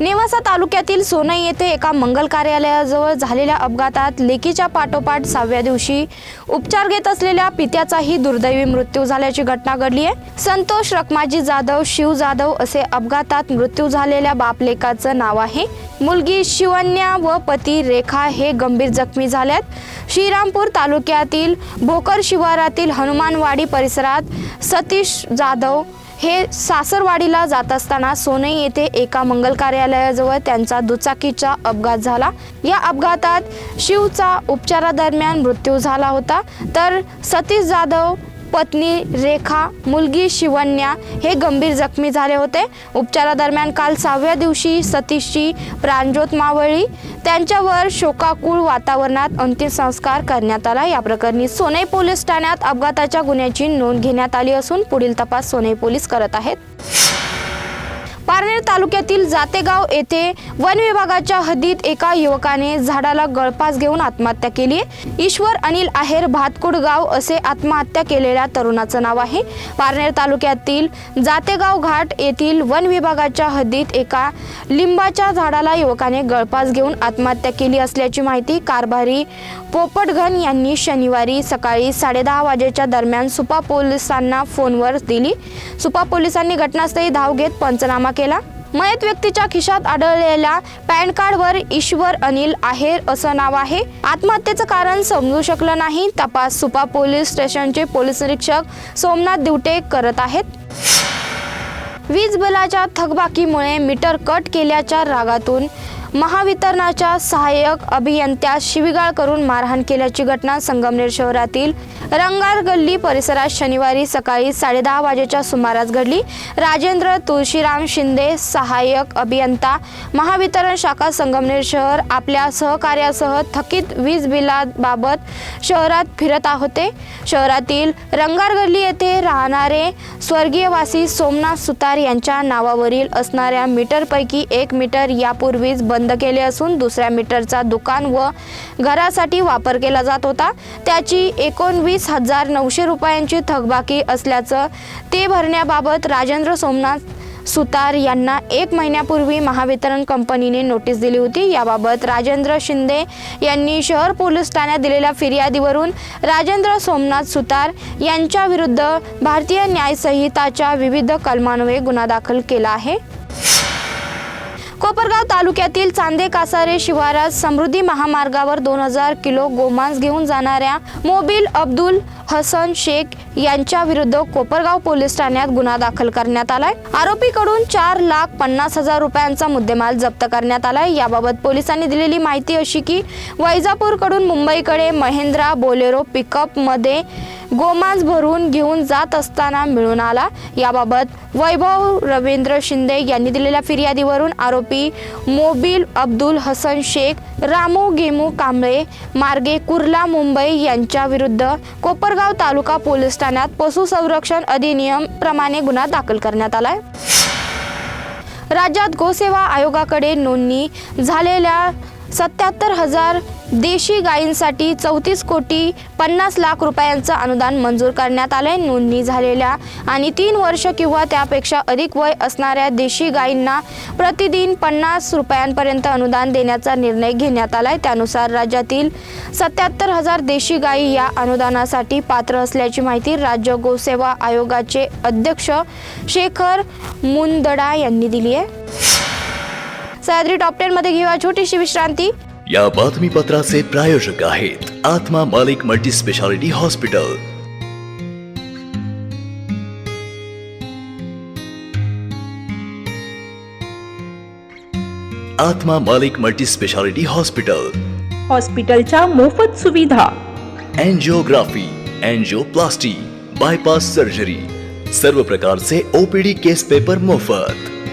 नेवासा तालुक्यातील सोनई येथे एका मंगल कार्यालयाजवळ झालेल्या अपघातात लेकीच्या पाठोपाठ सहाव्या दिवशी उपचार घेत असलेल्या पित्याचाही दुर्दैवी मृत्यू झाल्याची घटना घडली आहे. संतोष रखमाजी जाधव शिव जाधव असे अपघातात मृत्यू झालेल्या बापलेकाचं नाव आहे. मुलगी शिवन्या व पती रेखा हे गंभीर जखमी झाल्यात. श्रीरामपूर तालुक्यातील भोकर शिवारातील हनुमानवाडी परिसरात सतीश जाधव हे सासरवाडीला जात असताना सोनई येथे एका मंगल कार्यालयाजवळ त्यांचा दुचाकीचा अपघात झाला. या अपघातात शिवचा उपचारादरम्यान मृत्यू झाला होता. तर सतीश जाधव पत्नी रेखा मुलगी शिवन्या हे गंभीर जखमी झाले होते. उपचारादरम्यान काल सहाव्या दिवशी सतीशची प्राणज्योत मावळी त्यांच्यावर शोकाकुळ वातावरणात अंत्यसंस्कार करण्यात आला. या प्रकरणी सोनई पोलीस ठाण्यात अपघाताच्या गुन्ह्याची नोंद घेण्यात आली असून पुढील तपास सोनई पोलीस करत आहेत. पारनेर तालुक्यातील जातेगाव येथे वन विभागाच्या हद्दीत एका युवकाने झाडाला गळपास घेऊन आत्महत्या केली. ईश्वर अनिल आहेर भातकुड गाव असे आत्महत्या केलेल्या तरुणाचं नाव आहे. पारनेर तालुक्यातील जातेगाव घाट येथील वन विभागाच्या हद्दीत एका लिंबाच्या झाडाला युवकाने गळपास घेऊन आत्महत्या केली असल्याची माहिती कारभारी पोपटघन यांनी शनिवारी सकाळी साडेदहा वाजेच्या दरम्यान सुपा पोलिसांना फोनवर दिली. सुपा पोलिसांनी घटनास्थळी धाव घेत पंचनामा केला. मयत व्यक्तीच्या खिशात आढळलेल्या पॅन कार्डवर ईश्वर अनिल आहेर असं नाव आहे. आत्महत्येचं कारण समजू शकलं नाही. तपास सुपा पोलीस स्टेशनचे पोलीस निरीक्षक सोमनाथ दिवटे करत आहेत. वीज बिलाच्या थकबाकीमुळे मीटर कट केल्याच्या रागातून महावितरणाच्या सहाय्यक अभियंत्या शिवीगाळ करून मारहाण केल्याची घटना संगमनेर शहरातील रंगार गल्ली परिसरात शनिवारी सकाळी साडेदहा वाजेच्या सुमारास घडली. राजेंद्र तुळशीराम शिंदे सहाय्यक अभियंता महावितरण शाखा संगमनेर शहर आपल्या सहकार्यासह थकीत वीज बिलाबाबत शहरात फिरत होते शहरातील रंगार गल्ली येथे राहणारे स्वर्गीयवासी सोमनाथ सुतार यांच्या नावावरील असणाऱ्या मीटरपैकी एक मीटर यापूर्वीच बंद केले असून दुसऱ्या मीटरचा दुकान व घरासाठी वापर केला जात होता. त्याची एकोणवीस हजार नऊशे रुपयांची थकबाकी असल्याचं ते भरण्याबाबत राजेंद्र सोमनाथ सुतार यांना एक महिन्यापूर्वी महावितरण कंपनीने नोटीस दिली होती. याबाबत राजेंद्र शिंदे यांनी शहर पोलीस ठाण्यात दिलेल्या फिर्यादीवरून राजेंद्र सोमनाथ सुतार यांच्या विरुद्ध भारतीय न्यायसंहिताच्या विविध कलमान्वये गुन्हा दाखल केला आहे. कोपरगाव तालुक्यातील चांदे कासारे शिवारात समृद्धी महामार्गावर दोन हजार किलो गोमांस घेऊन जाणाऱ्या मोबिल अब्दुल हसन शेख यांच्या विरुद्ध कोपरगाव पोलीस ठाण्यात गुन्हा दाखल करण्यात आलाय. आरोपीकडून चार लाख पन्नास हजार रुपयांचा मुद्देमाल जप्त करण्यात आलाय. याबाबत पोलिसांनी दिलेली माहिती अशी की वैजापूरकडून मुंबईकडे महेंद्रा बोलेरो पिकअपमध्ये गोमांस भरून घेऊन जात असताना मिळून आला. याबाबत वैभव रवींद्र शिंदे यांनी दिलेल्या फिर्यादीवरून आरोपी मोबिल अब्दुल हसन शेख रामू गेमू कांबळे मार्गे कुर्ला मुंबई यांच्या विरुद्ध कोपरगाव तालुका पोलीस ठाण्यात पशुसंरक्षण अधिनियम प्रमाणे गुन्हा दाखल करण्यात आलाय. राज्यात गोसेवा आयोगाकडे नोंदणी झालेल्या सत्याहत्तर हजार देशी गायींसाठी चौतीस कोटी पन्नास लाख रुपयांचं अनुदान मंजूर करण्यात आलंय. नोंदणी झालेल्या आणि तीन वर्ष किंवा त्यापेक्षा अधिक वय असणाऱ्या देशी गायींना प्रतिदिन पन्नास रुपयांपर्यंत अनुदान देण्याचा निर्णय घेण्यात आलाय. त्यानुसार राज्यातील सत्याहत्तर हजार देशी गायी या अनुदानासाठी पात्र असल्याची माहिती राज्य गोसेवा आयोगाचे अध्यक्ष शेखर मुंदडा यांनी दिली आहे. सह्याद्री टॉप टेन मध्ये घेऊया छोटीशी विश्रांती. या बातमीपत्राचे प्रायोजक आहेत आत्मा मालिक मल्टी स्पेशालिटी हॉस्पिटल आत्मा मालिक मल्टी स्पेशालिटी हॉस्पिटल हॉस्पिटलच्या मोफत सुविधा. एन्जिओग्राफी एन्जिओप्लास्टी बायपास सर्जरी सर्व प्रकारचे ओपीडी केस पेपर मोफत.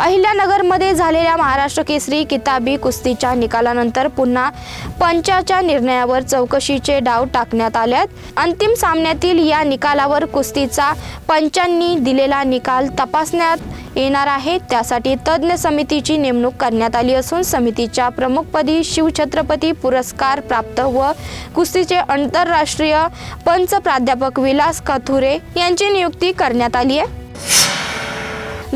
अहिल्यानगरमध्ये झालेल्या महाराष्ट्र केसरी किताबी कुस्तीच्या निकालानंतर पुन्हा पंचाच्या निर्णयावर चौकशीचे डाव टाकण्यात आल्यात. अंतिम सामन्यातील या निकालावर कुस्तीचा पंचांनी दिलेला निकाल तपासण्यात येणार आहे. त्यासाठी तज्ज्ञ समितीची नेमणूक करण्यात आली असून समितीच्या प्रमुखपदी शिवछत्रपती पुरस्कार प्राप्त व कुस्तीचे आंतरराष्ट्रीय पंच प्राध्यापक विलास कथुरे यांची नियुक्ती करण्यात आली आहे.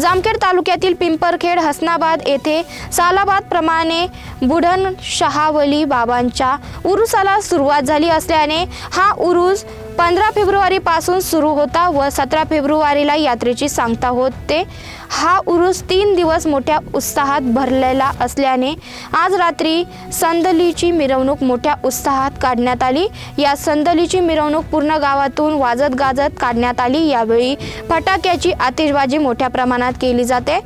जामखेड तालुक्यातील पिंपरखेड हसनाबाद येथे सालाबादप्रमाणे बुढन शहावली बाबांच्या उरुसाला सुरुवात झाली असल्याने हा उरूस पंधरा फेब्रुवारीपासून सुरू होता व सतरा फेब्रुवारीला यात्रेची सांगता होते. हा उरूस तीन दिवस मोठ्या उत्साहात भरलेला असल्याने आज रात्री संदलीची मिरवणूक मोठ्या उत्साहात काढण्यात आली. या संदलीची मिरवणूक पूर्ण गावातून वाजत गाजत काढण्यात आली. यावेळी फटाक्याची आतिषबाजी मोठ्या प्रमाणात केली जाते.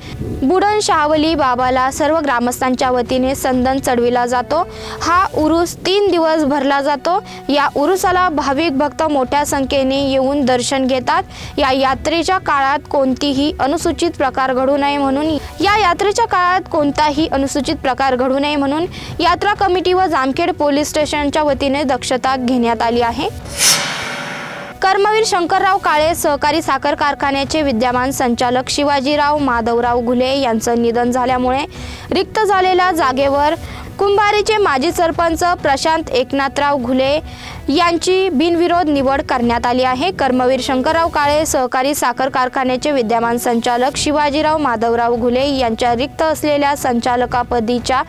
बुडन शावली बाबाला सर्व ग्रामस्थांच्या वतीने संदन चढविला जातो. हा उरूस तीन दिवस भरला जातो. या उरुसाला भाविक भक्त मोठ्या संख्येने येऊन दर्शन घेतात. या यात्रेच्या काळात कोणतीही अनुसूचित प्रकार घडू नये म्हणून या यात्रेच्या काळात कोणताही अनुसूचित प्रकार घडू नये म्हणून यात्रा कमिटी व जामखेड पोलीस स्टेशनच्या वतीने दक्षता घेण्यात आली आहे. कर्मवीर शंकरराव काळे सहकारी साखर कारखान्याचे विद्यमान संचालक शिवाजीराव माधवराव घुले यांचं निधन झाल्यामुळे रिक्त झालेल्या जागेवर कुंभारीचे माजी सरपंच प्रशांत एकनाथराव घुले यांची बिनविरोध निवड करण्यात आली आहे. कर्मवीर शंकरराव काळे सहकारी साखर कारखान्याचे विद्यमान संचालक शिवाजीराव माधवराव घुले यांच्या रिक्त असलेल्या संचालकापदीच्या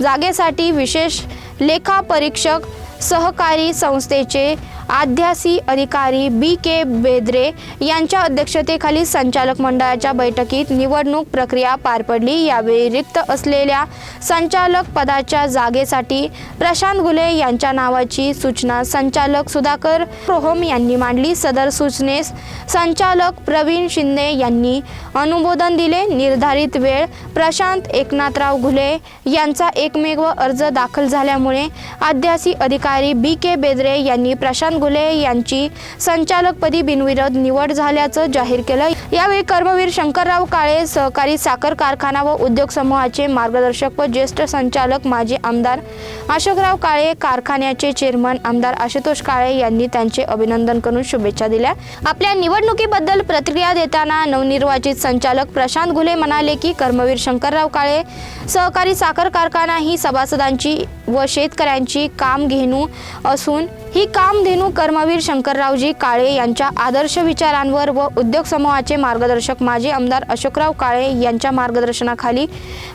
जागेसाठी विशेष लेखापरीक्षक सहकारी संस्थेचे आध्यासी अधिकारी बी के बेद्रे यांच्या अध्यक्षतेखाली संचालक मंडळाच्या बैठकीत निवडणूक प्रक्रिया पार पडली. यावेळी रिक्त असलेल्या संचालक पदाच्या जागेसाठी प्रशांत गुले यांच्या नावाची सूचना संचालक सुधाकर रोहम यांनी मांडली. सदर सूचनेस संचालक प्रवीण शिंदे यांनी अनुमोदन दिले. निर्धारित वेळ प्रशांत एकनाथराव घुले यांचा एकमेव अर्ज दाखल झाल्यामुळे आद्यासी अधिकारी बी के बेद्रे यांनी प्रशांत गुले यांची संचालकपदी बिनविरोध निवड झाल्याचं जाहीर केलं यावेळी कर्मवीर शंकरराव काळे सहकारी साखर कारखाना व उद्योग समूहाचे मार्गदर्शक व ज्येष्ठ संचालक माजी आमदार अशोकराव काळे कारखान्याचे चेअरमन आमदार आशुतोष काळे यांनी त्यांचे अभिनंदन करून शुभेच्छा दिल्या. आपल्या निवडणुकीबद्दल प्रतिक्रिया देताना नवनिर्वाचित संचालक प्रशांत घुले म्हणाले की कर्मवीर शंकरराव काळे सहकारी साखर कारखाना ही सभासदांची व शेतकऱ्यांची काम घेणू असून ही कामधेनू कर्मवीर शंकररावजी काळे यांच्या आदर्श विचारांवर व उद्योग समूहाचे मार्गदर्शक माजी आमदार अशोकराव काळे यांच्या मार्गदर्शनाखाली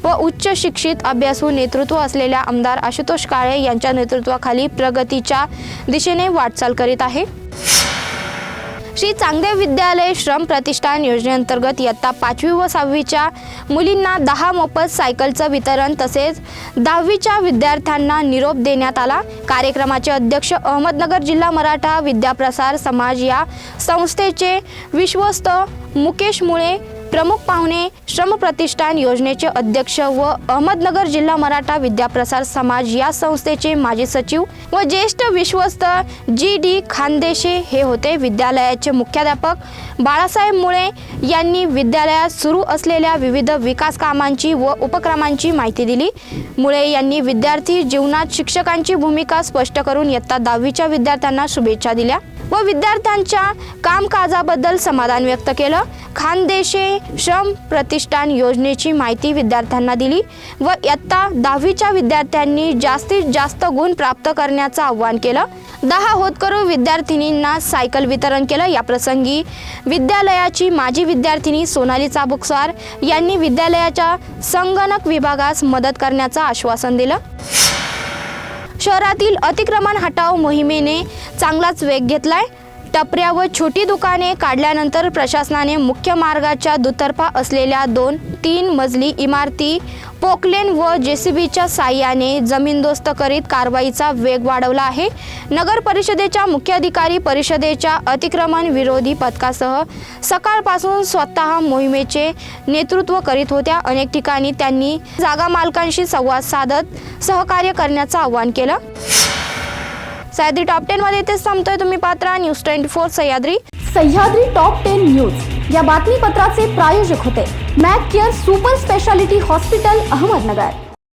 व उच्च शिक्षित अभ्यासू नेतृत्व असलेल्या आमदार आशुतोष काळे यांच्या नेतृत्वाखाली प्रगतीच्या दिशेने वाटचाल करीत आहे. श्री चांगदेव विद्यालय श्रम प्रतिष्ठान योजनेअंतर्गत इयत्ता पाचवी व सहावीच्या मुलींना दहा मोफत सायकलचं वितरण तसेच दहावीच्या विद्यार्थ्यांना निरोप देण्यात आला. कार्यक्रमाचे अध्यक्ष अहमदनगर जिल्हा मराठा विद्याप्रसार समाज या संस्थेचे विश्वस्त मुकेश मुळे प्रमुख पाहुणे श्रम प्रतिष्ठान योजनेचे अध्यक्ष व अहमदनगर जिल्हा मराठा विद्याप्रसार समाज या संस्थेचे माजी सचिव व ज्येष्ठ विश्वस्त जी डी खानदेशे हे होते. विद्यालयाचे मुख्याध्यापक बाळासाहेब मुळे यांनी विद्यालयात सुरू असलेल्या विविध विकास कामांची व उपक्रमांची माहिती दिली. मुळे यांनी विद्यार्थी जीवनात शिक्षकांची भूमिका स्पष्ट करून इयत्ता दहावीच्या विद्यार्थ्यांना शुभेच्छा दिल्या. व विद्यार्थ्यांच्या कामकाजाबद्दल समाधान व्यक्त केलं. खानदेशे श्रम प्रतिष्ठान योजनेची माहिती विद्यार्थ्यांना दिली व इयत्ता दहावीच्या विद्यार्थ्यांनी जास्तीत जास्त गुण प्राप्त करण्याचं आव्हान केलं. दहा होतकरू विद्यार्थिनींना सायकल वितरण केलं. या प्रसंगी विद्यालयाची माजी विद्यार्थिनी सोनाली चाबुकसार यांनी विद्यालयाच्या संगणक विभागास मदत करण्याचं आश्वासन दिलं. शहरातील अतिक्रमण हटाव मोहिमेने चांगलाच वेग घेतलाय. टपऱ्या व छोटी दुकाने काढल्यानंतर प्रशासनाने मुख्य मार्गाच्या दुतर्फा असलेल्या दोन तीन मजली इमारती पोकलेन व जेसीबीच्या साह्याने जमीनदोस्त करीत कारवाईचा वेग वाढवला आहे. नगर परिषदेच्या मुख्याधिकारी परिषदेच्या अतिक्रमण विरोधी पथकासह सकाळपासून स्वतः मोहिमेचे नेतृत्व करीत होत्या. अनेक ठिकाणी त्यांनी जागा मालकांशी संवाद साधत सहकार्य करण्याचं आवाहन केलं. सह्याद्री टॉप टेन मध्ये इथेच थांबतोय तुम्ही Patra news twenty four Sahyadri. Sahyadri top ten news या बातमीपत्राचे प्रायोजक होते. Mac Care super speciality hospital Ahmednagar.